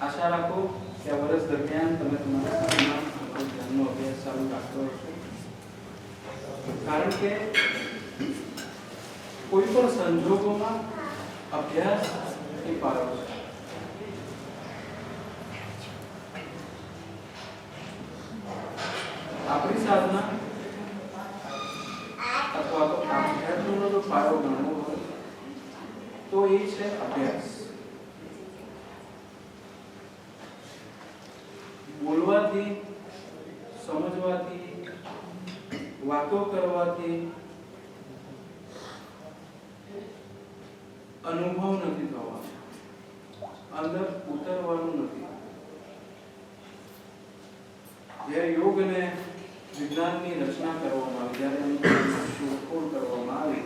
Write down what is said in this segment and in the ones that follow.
આશા રાખો કે આ વર્ષ દરમિયાન તમે તમારા અભ્યાસ ચાલુ રાખતો હશો. કારણ કે કોઈ પણ સંજોગોમાં અભ્યાસ એ પારો છે આપણી સાધના અથવા તો આધ્યાત્મનો જો પાયો ગણવો હોય તો એ છે? અભ્યાસ બોલવાથી, સમજવાથી, વાતો કરવાથી અનુભવ નથી થવાનો. અંદર ઉતરવાનું નથી. જ્યારે યોગ અને વિજ્ઞાનની રચના કરવામાં આવી, જ્યારે એની શોધખોળ કરવામાં આવી,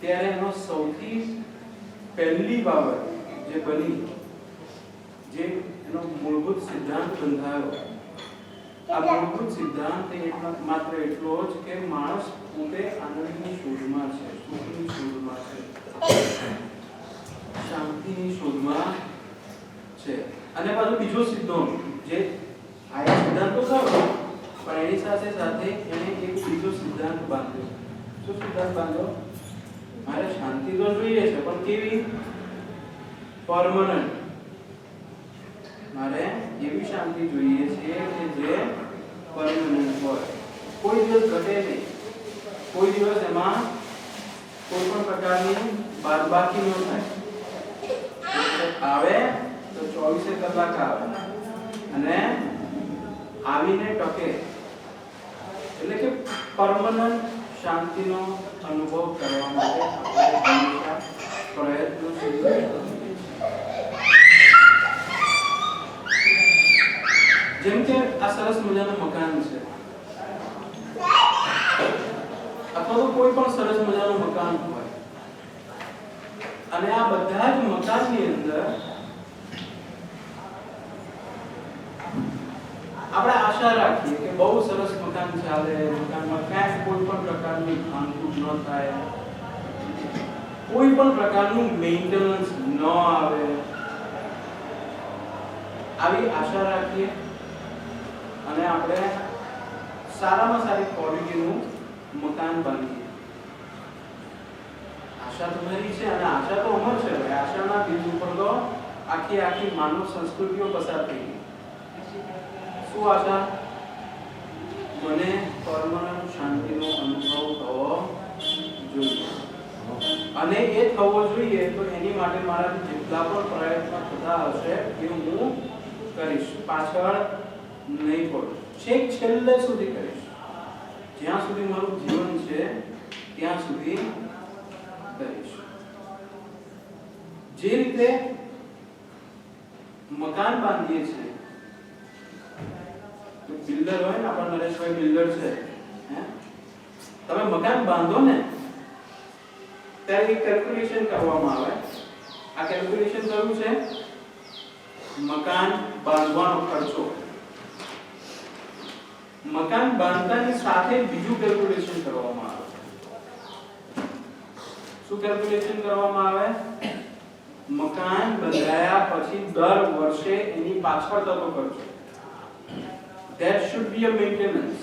ત્યારે એનો સૌથી પહેલી બાબત જે બની, જે એનો મૂળભૂત સિદ્ધાંત બંધાયો. આ મૂળભૂત સિદ્ધાંત માત્ર એટલો જ કે માણસ પોતે આનંદની શોધમાં છે, સુખની શોધમાં છે. શાંતિની શોધમાં છે. અને પાછો બીજો સિદ્ધાંત જે આ સિદ્ધાંત તો ખરો, પણ એની સાથે સાથે એને એક બીજો સિદ્ધાંત બાંધ્યો. શું સિદ્ધાંત બાંધ્યો? મારે શાંતિ તો જોઈએ છે, પણ કેવી? પરમનન્ટ મારે એવી શાંતિ જોઈએ છે કે જે પરમનન્ટ હોય. કોઈ દિવસ ઘટે નહીં. કોઈ દિવસ એમાં કોઈ પણ પ્રકારની બાદબાકી ન થાય. આવે તો ચોવીસે કલાક આવે. અને આવીને ટકે. એટલે કે પરમનન્ટ શાંતિનો અનુભવ કરવા માટે આપણે હંમેશા પ્રયત્નશીલ જેમ કે આ સરસ મજાનું મકાન છે. અથવા તો કોઈ પણ સરસ મજાનું મકાન હોય. અને આ બધા જ મકાનની અંદર આપણે આશા રાખીએ કે બહુ સરસ મકાન ચાલે, મકાનમાં ક્યાંય કોઈ પણ પ્રકારની ભાંગફૂટ ન થાય. કોઈ પણ પ્રકારનું મેન્ટેનન્સ ન આવે. આવી આશા રાખીએ અને આપણે સારામાં સારી ક્વોલિટીનું મકાન બાંધીએ આશા તમારી છે અને આશા તો અમર છે. આશાના બીજ ઉપર તો આખી આખી માનવ સંસ્કૃતિઓ પસાર થઈ ગઈ. શું મને પરમાનન્ટ શાંતિનો અનુભવ થવો જોઈએ. અને એ થવો જોઈએ તો એની માટે મારા જેટલા પણ પ્રયત્નો થતા હશે એ હું કરીશ. પાછળ નહીં પડું. છેક છેલ્લે સુધી કરીશ. જ્યાં સુધી મારું જીવન છે, ત્યાં સુધી કરીશ. જે રીતે મકાન બાંધીએ છીએ બિલ્ડર હોય ને, આપણા નરેશભાઈ બિલ્ડર છે તમે મકાન બાંધો ને, ત્યારે એક કેલ્ક્યુલેશન કરવામાં આવે. આ કેલ્ક્યુલેશન કયું છે? મકાન બાંધવાનો ખર્ચો. મકાન બાંધતાની સાથે બીજું કેલ્ક્યુલેશન કરવામાં આવે. શું કેલ્ક્યુલેશન કરવામાં આવે? મકાન બંધાયા પછી દર વર્ષે એની પાછળ થતો ખર્ચો. That should be a maintenance.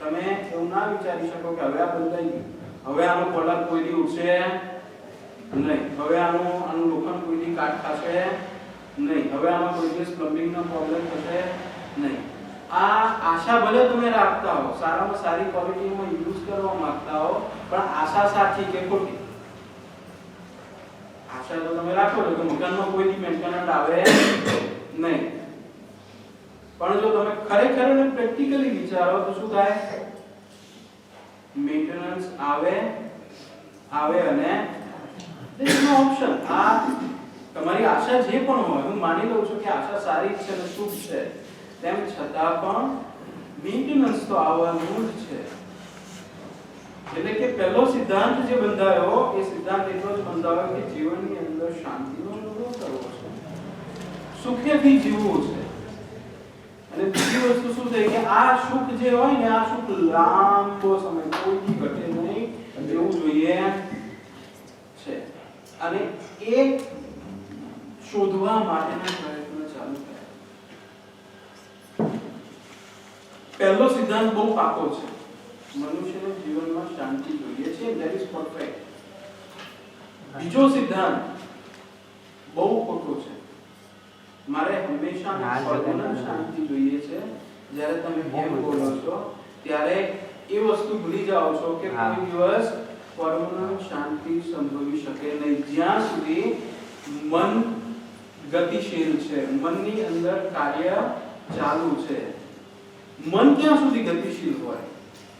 તમે એવું ના વિચારી શકો કે હવે આ બંધાઈ ગયું. હવે આનો કલર કોઈ દી ઉઠશે નહીં. હવે આનું આનું લોખંડ કોઈ દી કાટ થશે નહીં. હવે આમાં કોઈ દિવસ પ્લમ્બિંગ નો પ્રોબ્લેમ થશે નહીં. આ આશા ભલે તમે રાખતા હો, સારામાં સારી ક્વોલિટીમાં યુઝ કરવા માંગતા હો, પણ આશા સાચી કે ખોટી? આશા તો તમે રાખો છો કે મકાનમાં કોઈ દી મેન્ટેનન્સ આવે નહીં. પણ જો તમે ખરેખર અને પ્રેક્ટિકલી વિચારો, તો શું થાય? મેન્ટેનન્સ આવે આવે અને there ઓપ્શન આ તમારી આશા જે પણ હોય, હું માની લઉં છું કે આશા સારી છે અને શુભ છે. તેમ છતાં પણ મેન્ટેનન્સ તો આવવાનું જ છે. એટલે કે પહેલો સિદ્ધાંત જે બંધાયો, એ સિદ્ધાંત એટલો જ બંધાયો કે જીવનની અંદર શાંતિનો અનુભવ કરવો છે. સુખેથી જીવવું છે. અને બીજી વસ્તુ શું છે કે આ સુખ જે હોય ને, આ સુખ લાંબો સમય કોઈ ઘટે નહીં, એવું જોઈએ છે. અને એ શોધવા માટેના પ્રયત્નો ચાલુ પહેલો સિદ્ધાંત બહુ પાકો છે. મનુષ્યને જીવનમાં શાંતિ જોઈએ છે ધેટ ઇઝ પરફેક્ટ બીજો સિદ્ધાંત બહુ ખોટો છે. મારે હંમેશા ના, શાંતિ જોઈએ છે. જ્યારે તમે એમ બોલો છો ત્યારે એ વસ્તુ ભૂલી જાઓ છો કે કોઈ દિવસ પરમાનન્ટ શાંતિ સંભવી શકે નહીં. જ્યાં સુધી મન ગતિશીલ છે મનની અંદર કાર્ય ચાલુ છે. મન ક્યાં સુધી ગતિશીલ હોય?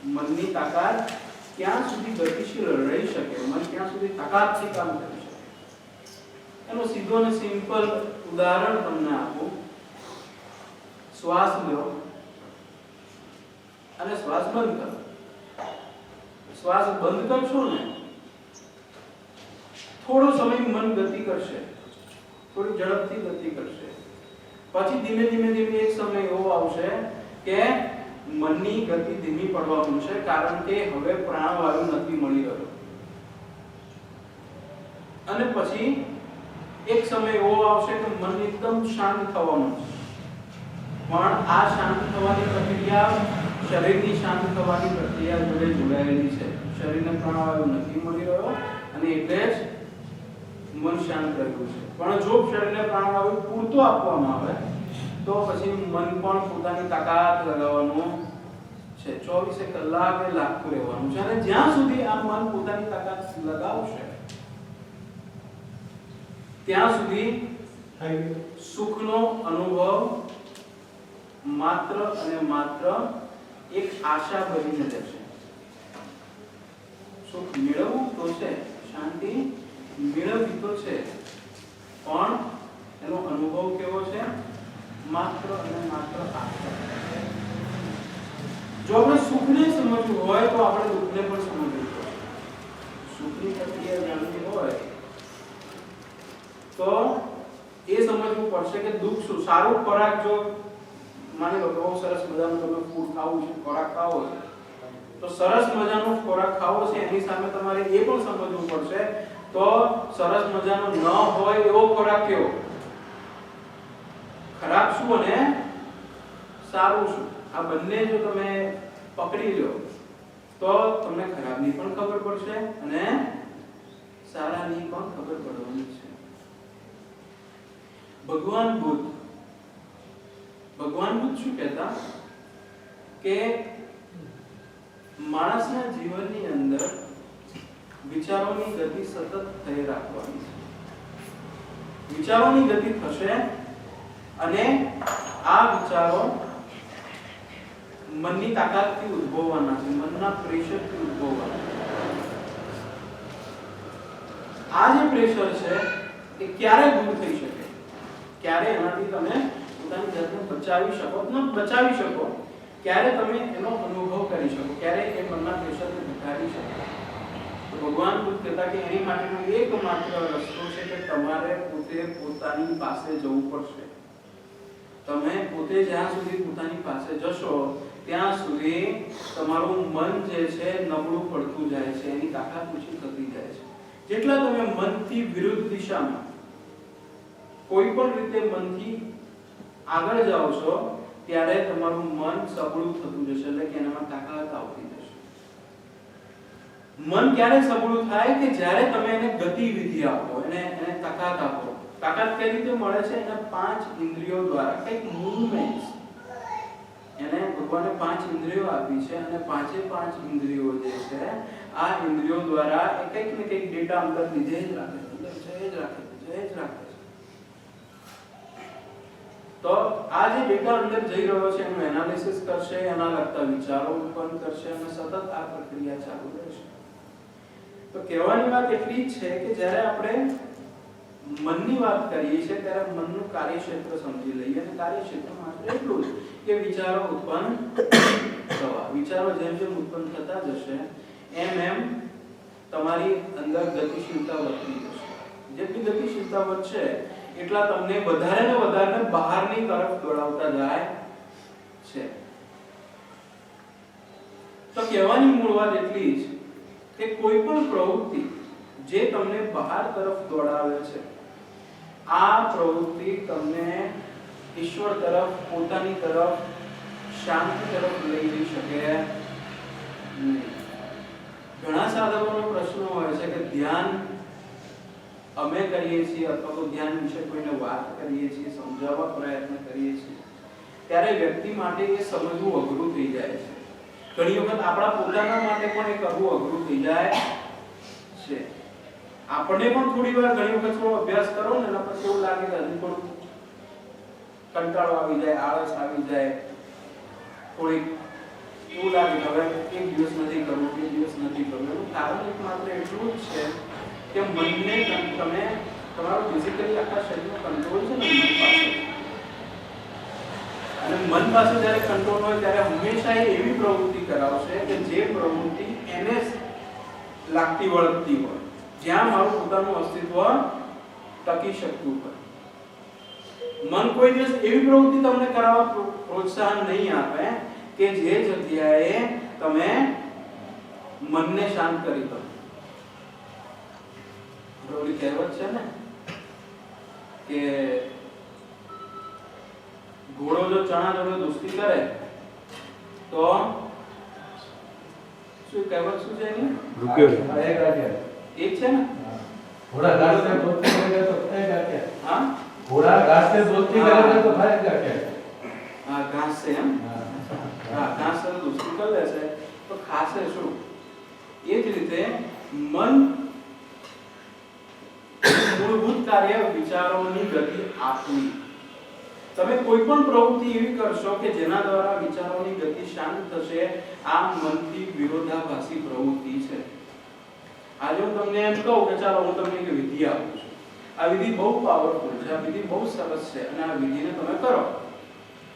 મનની તાકાત ક્યાં સુધી ગતિશીલ રહી શકે? મન ક્યાં સુધી તાકાતથી કામ કરી શકે? એનો સીધો અને સિમ્પલ ઉદાહરણ તમને આપું. શ્વાસ લો અને શ્વાસ બંધ કરો. શ્વાસ બંધ કરશો ને, થોડો સમય મન ગતિ કરશે, થોડી ઝડપથી ગતિ કરશે. પછી ધીમે ધીમે ધીમે એક સમય એવો આવશે કે મનની ગતિ ધીમી પડવા મળશે કારણ કે હવે પ્રાણવાયુ નથી મળી રહ્યો. અને પછી એક સમય એવો આવશે કે મન એકદમ શાંત થવાનું છે. પણ આ શાંત થવાની પ્રક્રિયા શરીરની શાંત થવાની પ્રક્રિયા જોડે જોડાયેલી છે. શરીરને પ્રાણવાયુ નથી મળી રહ્યો અને એટલે જ મન શાંત રહ્યું છે. પણ જો શરીરને પ્રાણવાયુ પૂરતો આપવામાં આવે, તો પછી મન પણ પોતાની તાકાત લગાવવાનું છે. ચોવીસે કલાકે લાગતું રહેવાનું છે. અને જ્યાં સુધી આ મન પોતાની તાકાત લગાવશે ત્યાં સુધી સુખનો અનુભવ માત્ર અને માત્ર એક આશા બનીને રહેશે. સુખ મેળવવું તો છે શાંતિ મેળવવી તો છે પણ એનો અનુભવ કેવો છે? માત્ર અને માત્ર આશા. જો આપણે સુખને સમજવું હોય તો આપણે દુઃખને પણ સમજવું પડશે. સુખની પ્રક્રિયા જાણવી હોય તો એ સમજવું પડશે કે દુઃખ શું? સારું ખોરાક જો માની લો બહુ સરસ મજાનું તમે ફૂડ ખાવું છે, ખોરાક ખાવો છે, તો સરસ મજાનો ખોરાક ખાવો છે, એની સામે તમારે એ પણ સમજવું પડશે, તો સરસ મજાનો ન હોય એવો ખોરાક કેવો? ખરાબ શું અને સારું શું? આ બંને જો તમે પકડી લો, તો તમને ખરાબની પણ ખબર પડશે અને સારાની પણ ખબર પડવાની ભગવાન બુદ્ધ. ભગવાન બુદ્ધ શું કહેતા? કે માણસના જીવનની અંદર વિચારોની ગતિ સતત થઈ રાખવાની છે. વિચારોની ગતિ થશે અને આ વિચારો મનની તાકાતથી ઉદ્ભવવાના છે, મનના પ્રેશરથી ઉદ્ભવવાના આ જે પ્રેશર છે, એ ક્યારે દૂર થઈ શકે? ક્યારે એનાથી તમે પોતાની જાતને બચાવી શકો? બચાવી શકો. ક્યારે તમે એનો અનુભવ કરી શકો? ક્યારે એ મનના પ્રેશરને ઘટાડી શકો? તો ભગવાન બુદ્ધ કહેતા કે એની માટેનો એકમાત્ર રસ્તો છે કે તમારે પોતે પોતાની પાસે જવું પડશે. તમે પોતે જ્યાં સુધી પોતાની પાસે જશો, ત્યાં સુધી તમારું મન જે છે નબળું પડતું જાય છે, એની તાકાત ઓછી થતી જાય છે. જેટલા તમે મનથી વિરુદ્ધ દિશામાં કોઈ પણ રીતે મનથી આગળ જાઓ છો, ત્યારે તમારું મન સબળું થતું જશે, એટલે કે એનામાં તાકાત આવતી જશે. મન ક્યારે સબળું થાય કે જ્યારે તમે એને ગતિવિધિ આપો, એને એને તાકાત આપો? તાકાત કઈ રીતે મળે છે? એના પાંચ ઇન્દ્રિયો દ્વારા, કંઈક મૂવમેન્ટ્સ એને ભગવાને પાંચ ઇન્દ્રિયો આપી છે, અને પાંચે પાંચ ઇન્દ્રિયો જે છે, આ ઇન્દ્રિયો દ્વારા કંઈક ને કંઈક ડેટા અંદર લીધે જ રાખે છે જ રાખે છે જ રાખે તો આ જે ડેટા અંદર જઈ રહ્યો છે, એનું એનાલિસિસ કરશે, એના લગતા વિચારો ઉત્પન્ન કરશે અને સતત આ પ્રક્રિયા ચાલુ રહેશે. તો કહેવાની વાત એટલી છે કે જ્યારે આપણે મનની વાત કરીએ છીએ, ત્યારે મનનું કાર્યક્ષેત્ર સમજી લઈએ અને કાર્યક્ષેત્ર માત્ર એટલું જ કે વિચારો ઉત્પન્ન થવા. વિચારો જેમ જેમ ઉત્પન્ન થતા જશે, એમ એમ તમારી અંદર ગતિશીલતા વધતી જશે. જેટલી ગતિશીલતા વધશે એટલા તમને વધારે ને વધારે બહારની તરફ દોડાવતા જાય છે. તો કહેવાની મૂળ વાત એટલી જ કે કોઈ પણ પ્રવૃત્તિ જે તમને બહાર તરફ દોડાવે છે, આ પ્રવૃત્તિ તમને ઈશ્વર તરફ, પોતાની તરફ, શાંતિ તરફ લઈ જઈ શકે ઘણા સાધકોનો પ્રશ્ન હોય છે કે ધ્યાન અમે કરીએ છીએ અથવા તો ધ્યાન વિશે કોઈને વાત કરીએ છીએ, સમજાવવા પ્રયત્ન કરીએ છીએ, ત્યારે વ્યક્તિ માટે એ સમજવું અઘરું થઈ જાય છે. ઘણી વખત આપણા પોતાના માટે પણ એ કરવું અઘરું થઈ જાય છે. આપણે પણ થોડી વાર ઘણી વખત થોડો અભ્યાસ કરો ને, એના પછી એવું લાગે કે હજુ થોડું કંટાળો આવી જાય, આળસ આવી જાય. થોડીક એવું લાગે હવે એક દિવસ નથી કરવું, બે દિવસ નથી કરવું. કારણ એક માત્ર એટલું જ છે કે મનને તમે તમારું ફિઝિકલી આખા શરીરનો કંટ્રોલ છે ને મન પાસે? અને મન પાસે જ્યારે કંટ્રોલ હોય ત્યારે હંમેશા એ એવી પ્રવૃત્તિ કરાવશે કે જે પ્રવૃત્તિ એને લાગતી, વળગતી હોય. જ્યાં મારું પોતાનું અસ્તિત્વ ટકી શકતું હોય. મન કોઈ દિવસ એવી પ્રવૃત્તિ તમને કરાવવા પ્રોત્સાહન નહીં આપે કે જે જગ્યાએ તમે મનને શાંત કરી દો ઓલી કહેવત છે ને કે ઘોડો જો ચણા જોડે દોસ્તી કરે તો શું કહેવત શું છે એની? રૂક્યો એક છે ને? ઘોડા ઘાસ ને દોસ્તી કરે તો એક રાખ્યા. હા? ઘોડા ઘાસ ને દોસ્તી કરે તો ભાઈ રાખ્યા. હા ઘાસ છે એમ? હા. ઘાસ ને દોસ્તી કરે છે તો ખાસે શું? એ જ રીતે મન મૂળભૂત કાર્ય વિચારોની ગતિ આપવી. તમે કોઈ પણ પ્રવૃત્તિ એવી કરશો કે જેના દ્વારા વિચારોની ગતિ શાંત થશે. આ મનથી વિરોધાભાસી પ્રવૃત્તિ છે. આજે હું તમને એમ કહું કે ચાલો હું તમને એક વિધિ આપું છું. આ વિધિ બહુ પાવરફુલ છે, આ વિધિ બહુ સરસ છે અને આ વિધિને તમે કરો.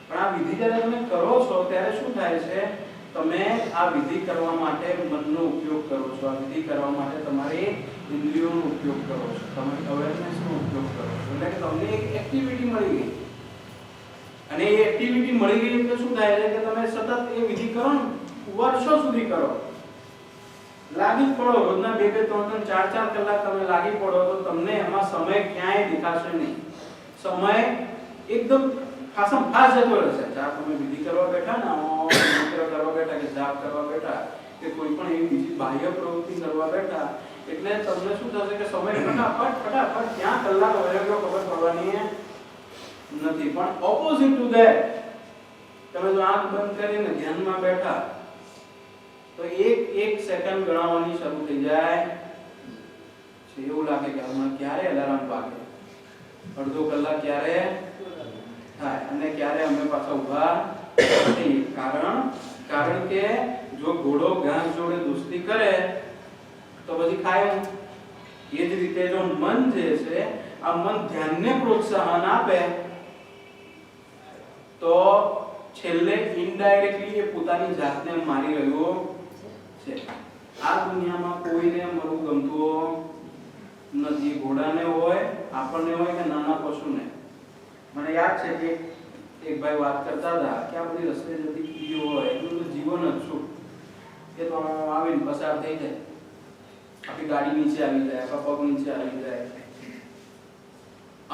પણ આ વિધિ જ્યારે તમે કરો છો ત્યારે શું થાય છે? તમે આ વિધિ કરવા માટે મનનો ઉપયોગ કરો છો. આ વિધિ કરવા માટે તમારી ઇન્દ્રિયોનો ઉપયોગ કરો છો. તમે અવેરનેસનો ઉપયોગ કરો છો. એટલે તમને એક એક્ટિવિટી મળી ગઈ. અને એ એક્ટિવિટી મળી ગઈ એટલે શું થાય? એટલે કે તમે સતત એ વિધિ કરો વર્ષો સુધી કરો. લાગી પડો. રોજના બે બે, ત્રણ ત્રણ, ચાર ચાર કલાક તમે લાગી પડો તો તમને એમાં સમય ક્યાંય દેખાશે નહીં. સમય એકદમ ખાસમ ખાસ જતો રહેશે. જ્યાં તમે વિધિ કરવા બેઠા ને મંત્ર કરવા બેઠા કે જાપ કરવા બેઠા કે કોઈ પણ એવી બીજી બાહ્ય પ્રવૃત્તિ કરવા બેઠા એટલે તમને શું થશે કે સમય ફટાફટ ફટાફટ ક્યાં કલાક વયો ખબર પડવાની નથી, પણ ઓપોઝિટ ટુ ધેટ તમે જો આંખ બંધ કરીને ધ્યાનમાં બેઠા, તો એક એક સેકન્ડ ગણાવવાની શરૂ થઈ જાય. છે એવું લાગે કે હમણાં ક્યારે અલાર્મ વાગે? અડધો કલાક ક્યારે થાય? અને ક્યારે અમે પાછા ઊભા નથી? કારણ કારણ કે જો ઘોડો ઘાસ જોડે દોસ્તી કરે તો પછી ખાય. એ જ રીતે જો મન જે છે, આ મન ધ્યાનને પ્રોત્સાહન આપે, તો છેલ્લે ઇનડાયરેક્ટલી એ પોતાની જાતને મારી રહ્યો છે. આ દુનિયામાં કોઈને મરવું ગમતું નથી. ઘોડાને હોય, આપણને હોય કે નાના પશુને. મને યાદ છે કે એક ભાઈ વાત કરતા હતા કે આ બધી રસ્તે જતી કીડીઓ હોય, એનું તો જીવન જ શું? એ તો આવીને પસાર થઈ જાય. આપણી ગાડી નીચે આવી જાય આપણા પગ નીચે આવી જાય.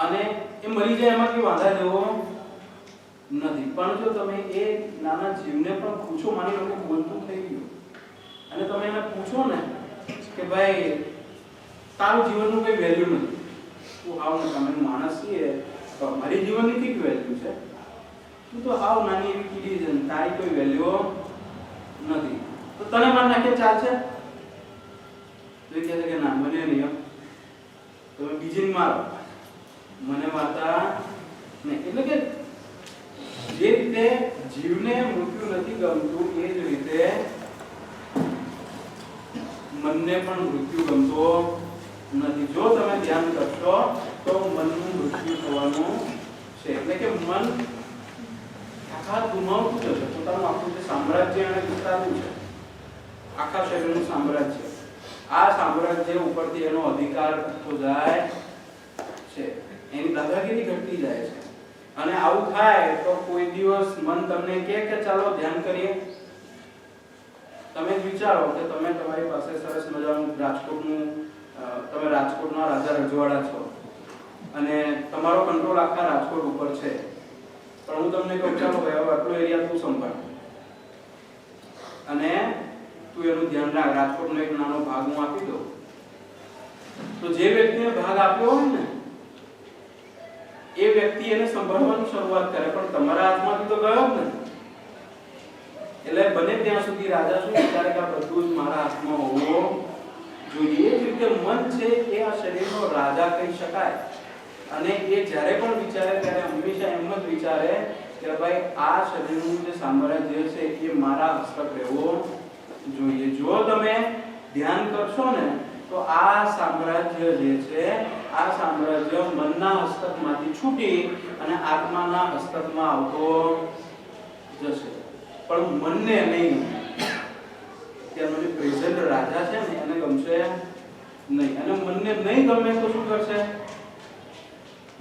અને એ મરી જાય એમાં કઈ વાંધા જેવો નથી. પણ જો તમે એ નાના જીવને પણ પૂછો, માની લો કે બોલતું થઈ ગયું, અને તમે એને પૂછો ને કે ભાઈ, તારું જીવનનું કઈ વેલ્યુ નથી. તું આવ ને, તમે માણસ છીએ તો મારી જીવનની કઈ વેલ્યુ છે? તું તો આવ નાની એવી કીધી છે તારી કોઈ વેલ્યુ નથી. તો તને માર નાખે ચાલશે તો કહે છે કે ના મને નિયમ. તમે બીજીને મારો. મને મારતા ને એટલે કે જે રીતે જીવને મૃત્યુ નથી ગમતું, એ જ રીતે મનને પણ મૃત્યુ ગમતો નથી. જો તમે ધ્યાન કરશો, તો મનનું મૃત્યુ થવાનું છે. એટલે કે મન આખા ગુમાવતું જશે પોતાનું આખું જે સામ્રાજ્ય અને વિસ્તારનું છે? આખા શરીરનું સામ્રાજ્ય. આ સામ્રાજ્ય ઉપરથી એનો અધિકાર થતો જાય છે, એની દાદાગીરી ઘટતી જાય છે. અને આવું થાય તો કોઈ દિવસ મન તમને કહે કે ચાલો ધ્યાન કરીએ. તમે જ વિચારો કે તમે તમારી પાસે સરસ મજાનું રાજકોટનું તમે રાજકોટના રાજા રજવાડા છો. અને તમારો કંટ્રોલ આખા રાજકોટ ઉપર છે. પણ હું તમને કહું, ચાલો ભાઈ આટલો એરિયા તું સંભાળ અને તું એનું ધ્યાન રાખ રાજકોટનો એક નાનો ભાગ હું આપી દઉં. તો જે વ્યક્તિને ભાગ આપ્યો હોય ને, એ વ્યક્તિ એને સંભાળવાની શરૂઆત કરે. પણ તમારા હાથમાંથી તો ગયો જ ને એટલે બને ત્યાં સુધી રાજા શું વિચારે કે આ બધું જ મારા હાથમાં હોવું જોઈએ. એ જ રીતે મન છે એ આ શરીરનો રાજા કહી શકાય. અને એ જ્યારે પણ વિચારે, ત્યારે હંમેશા એમ જ વિચારે કે ભાઈ, આ શરીરનું જે સામ્રાજ્ય છે, એ મારા હસ્તક રહેવું. જોઈએ. જો તમે ધ્યાન કરશો ને, તો આ સામ્રાજ્ય જે છે, આ સામ્રાજ્ય મનના હસ્તકમાંથી છૂટી અને આત્માના હસ્તકમાં આવતો જશે. પણ મનને નહીં. ત્યાંનો જે પ્રેઝન્ટ રાજા છે ને, એને ગમશે નહીં. અને મનને નહીં ગમે તો શું કરશે?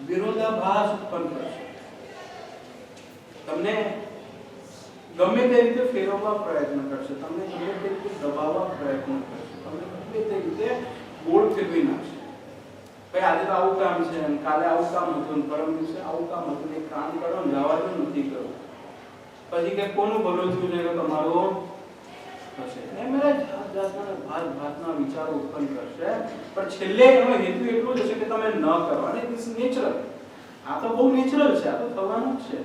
વિરોધાભાસ ઉત્પન્ન કરશે. તમને ગમે તે રીતે ફેરવવા પ્રયત્ન કરશે. તમને ગમે તે રીતે દબાવવા પ્રયત્ન કરશે. તમને ગમે તે રીતે ગોળ ફેરવી નાખશે. ભાઈ, આજે તો આવું કામ છે અને કાલે આવું કામ હતું પરમ દિવસે આવું કામ હતું એ કામ કરો ને જવા દો નથી કરવું પછી કે કોનું ભલું થયું છે કે હશે એમ એ જાત જાતના ભાત ભાતના વિચારો ઉત્પન્ન કરશે. પણ છેલ્લે એનો હેતુ એટલો જ હશે કે તમે ન કરો. અને ઇટ્સ નેચરલ આ તો બહુ નેચરલ છે. આ તો થવાનું જ છે.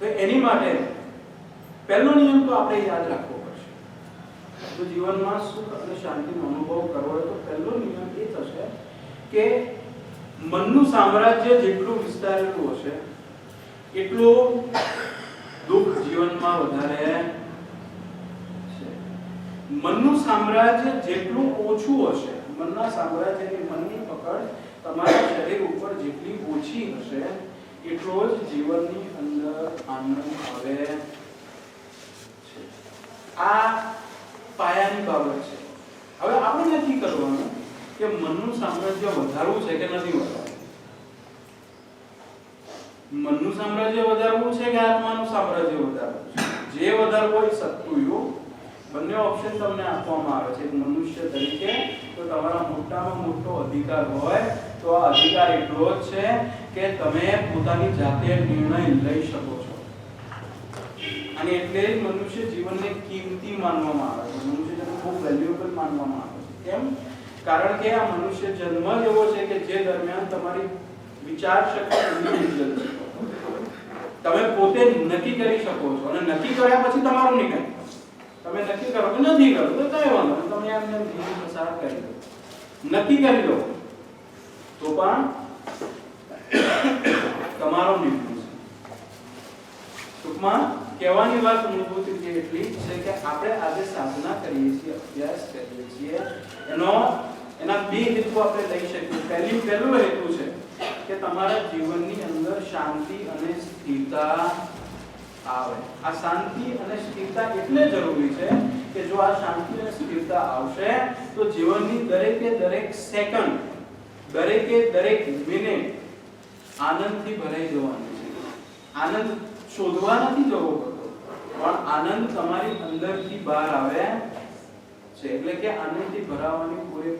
તો એની માટે પહેલો નિયમ તો આપણે યાદ રાખવો પડશે. તો જીવનમાં સુખ અને શાંતિનો અનુભવ કરવો હોય તો પહેલો નિયમ એ થશે કે મનનું સામ્રાજ્ય જેટલું વિસ્તારેલું હશે, એટલું દુઃખ જીવનમાં વધારે મનનું સામ્રાજ્ય જેટલું ઓછું હશે, મનના સામ્રાજ્યની મનની પકડ તમારા શરીર ઉપર જેટલી ઓછી હશે એટલો જ જીવનની અંદર આનંદ આવે છે. આ પાયાની બાબત છે. હવે આપણે નથી કરવાનું કે મનનું સામ્રાજ્ય વધારવું છે કે નથી વધારવું. મનનું સામ્રાજ્ય વધારવું છે કે આત્માનું સામ્રાજ્ય વધારવું છે? જે વધારવું હોય સત્તુયું બંને ઓપ્શન તમને આપવામાં આવે છે. મનુષ્ય તરીકે તો તમારા મોટામાં મોટો અધિકાર હોય તો આ અધિકાર એટલો જ છે કે તમે પોતાની જાતે નિર્ણય લઈ શકો છો. અને એટલે જ મનુષ્ય જીવનને કિંમતી માનવામાં આવે છે. મનુષ્ય જન્મ ખૂબ વેલ્યુએબલ માનવામાં આવે છે. કેમ? કારણ કે આ મનુષ્ય જન્મ જ એવો છે કે જે દરમિયાન તમારી વિચાર શક્તિ તમે પોતે નક્કી કરી શકો છો. અને નક્કી કર્યા પછી તમારું નિર્ણય. તમે નક્કી કરો કે નથી કરવું તો કઈ વાંધો તમે આમ જીવન પસાર કરી દો. નક્કી કરી લો તો પણ તમારો નિર્ણય છે. ટૂંકમાં કહેવાની વાત મૂળભૂત રીતે એટલી છે કે આપણે આજે સાધના કરીએ છીએ, અભ્યાસ કરીએ છીએ. એનો, એના બે હેતુ આપણે લઈ શકીએ. પહેલી, પહેલો હેતુ છે કે તમારા જીવનની અંદર શાંતિ અને સ્થિરતા આવે. આ શાંતિ અને સ્થિરતા એટલે જરૂરી છે કે જો આ શાંતિ અને સ્થિરતા આવશે, તો જીવનની દરેકે દરેક સેકન્ડ દરેકે દરેક મિનિટ આનંદથી ભરાઈ જવાની છે. આનંદ શોધવા નથી જવો પણ આનંદ તમારી અંદરથી બહાર આવે છે. એટલે કે આનંદથી ભરાવાની પૂરેપૂરી